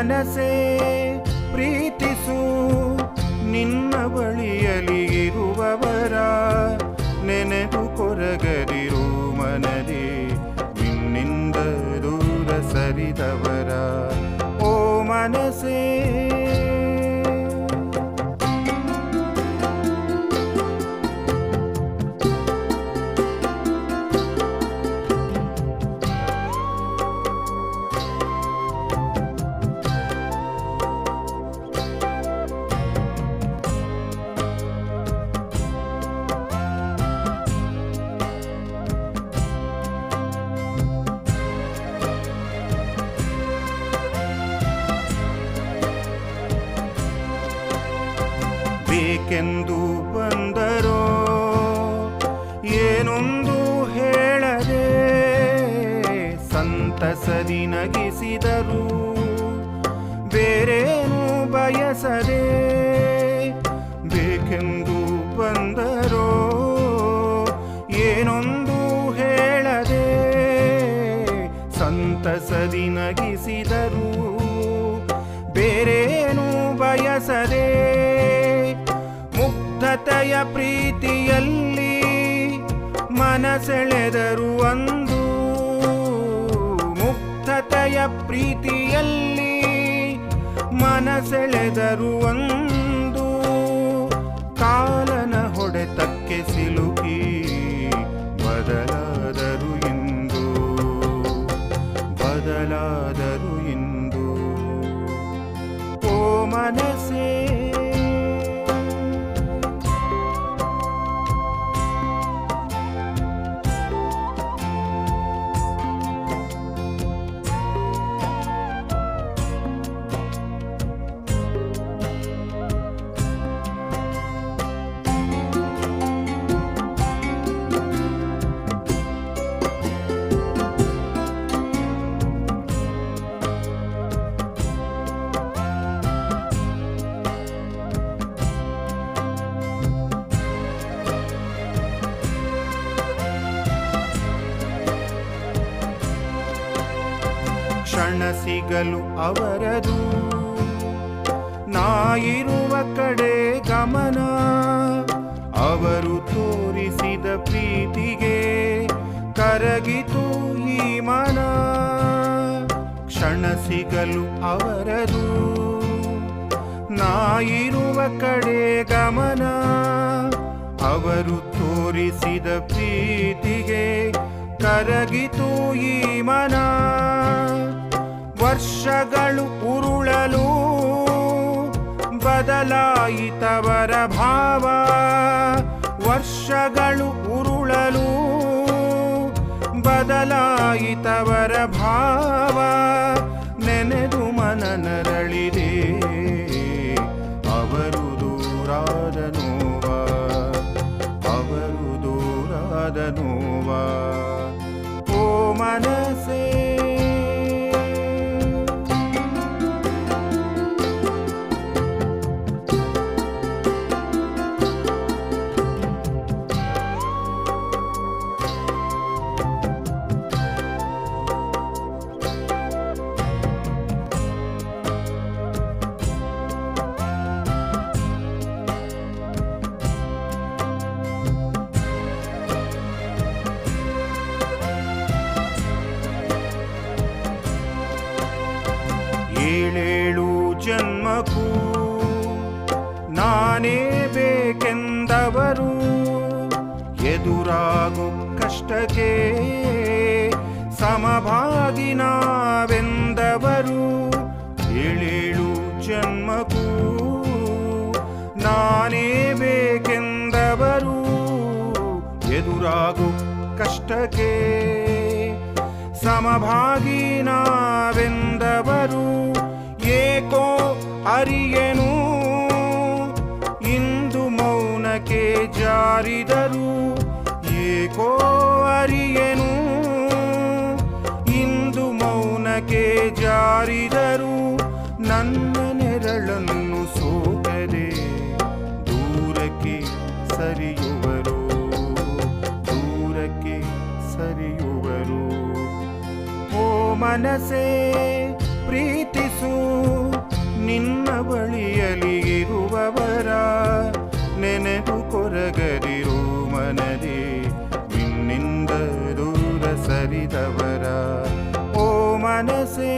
ಮನಸೇ ಪ್ರೀತಿಸು. ನಿನ್ನ ಬಳಿಯಲಿ ಇರುವವರ ನೆನೆದು ಕೊರಗದಿರು ಮನದಿ ನಿನ್ನಿಂದ ದೂರ ಸರಿದವರ. ಓ ಮನಸೇ ಬೇಕೆಂದು ಬಂದರೋ? ಏನೊಂದು ಹೇಳದೆ ಸಂತಸದಿ ನಗಿಸಿದರು. ಬೇರೇನು ಬಯಸದೆ ಬೇಕೆಂದು ಬಂದರೋ? ಏನೊಂದು ಹೇಳದೆ ಸಂತಸದಿ ನಗಿಸಿದರು. ಬೇರೇನು ಬಯಸದೆ ಪ್ರೀತಿಯಲ್ಲಿ ಮನಸೆಳೆದರು ಅಂದು. ಮುಕ್ತತೆಯ ಪ್ರೀತಿಯಲ್ಲಿ ಮನಸೆಳೆದರು ಒಂದು ಕಾಲನ ಹೊಡೆತಕ್ಕೆ ಸಿಲುಕಿ ಬದಲಾದರು ಇಂದು. ಬದಲಾದರು ಇಂದು. ಓ ಮನಸ್ಸೇ ಸಿಗಲು ಅವರದು. ನಾಯಿರುವ ಕಡೆ ಗಮನ, ಅವರು ತೋರಿಸಿದ ಪ್ರೀತಿಗೆ ಕರಗಿತು ಈ ಮನ. ಕ್ಷಣ ಸಿಗಲು ಅವರದು. ನಾಯಿರುವ ಕಡೆ ಗಮನ, ಅವರು ತೋರಿಸಿದ ಪ್ರೀತಿಗೆ ಕರಗಿತು ಈ ಮನ. ವರ್ಷಗಳು ಉರುಳಲು ಬದಲಾಯಿತವರ ಭಾವ. ವರ್ಷಗಳು ಉರುಳಲು ಬದಲಾಯಿತವರ ಭಾವ. ನೆನೆದು ಮನ ನರಳಿದೆ ಅವರು ದೂರಾದ ನೋವ. ಅವರು ದೂರಾದ ನೋವ. ಓ ಮನಸೇ ಜನ್ಮಕ್ಕೂ ನಾನೇ ಬೇಕೆಂದವರು. ಎದುರಾಗು ಕಷ್ಟಕ್ಕೆ ಸಮಭಾಗಿ ನಾವೆಂದವರು. ಏಳೇಳು ಜನ್ಮಕ್ಕೂ ನಾನೇ ಬೇಕೆಂದವರು. ಎದುರಾಗು ಕಷ್ಟಕ್ಕೆ ಸಮಭಾಗಿ ನಾವೆಂದವರು. ಅರಿಯನು? ಇಂದು ಮೌನಕ್ಕೆ ಜಾರಿದರು. ಏಕೋ ಅರಿಯನು? ಇಂದು ಮೌನಕ್ಕೆ ಜಾರಿದರು. ನನ್ನ ನೆರಳನ್ನು ಸೋಕದೆ ದೂರಕ್ಕೆ ಸರಿಯುವರು. ದೂರಕ್ಕೆ ಸರಿಯುವರು. ಓ ಮನಸೇ ಪ್ರೀತಿಸು. ನಿನ್ನ ಬಳಿಯಲ್ಲಿ ಇರುವವರ ನೆನೆದು ಕೊರಗದಿರು ಮನದಿ ನಿನ್ನಿಂದ ದೂರ ಸರಿದವರ. ಓ ಮನಸೇ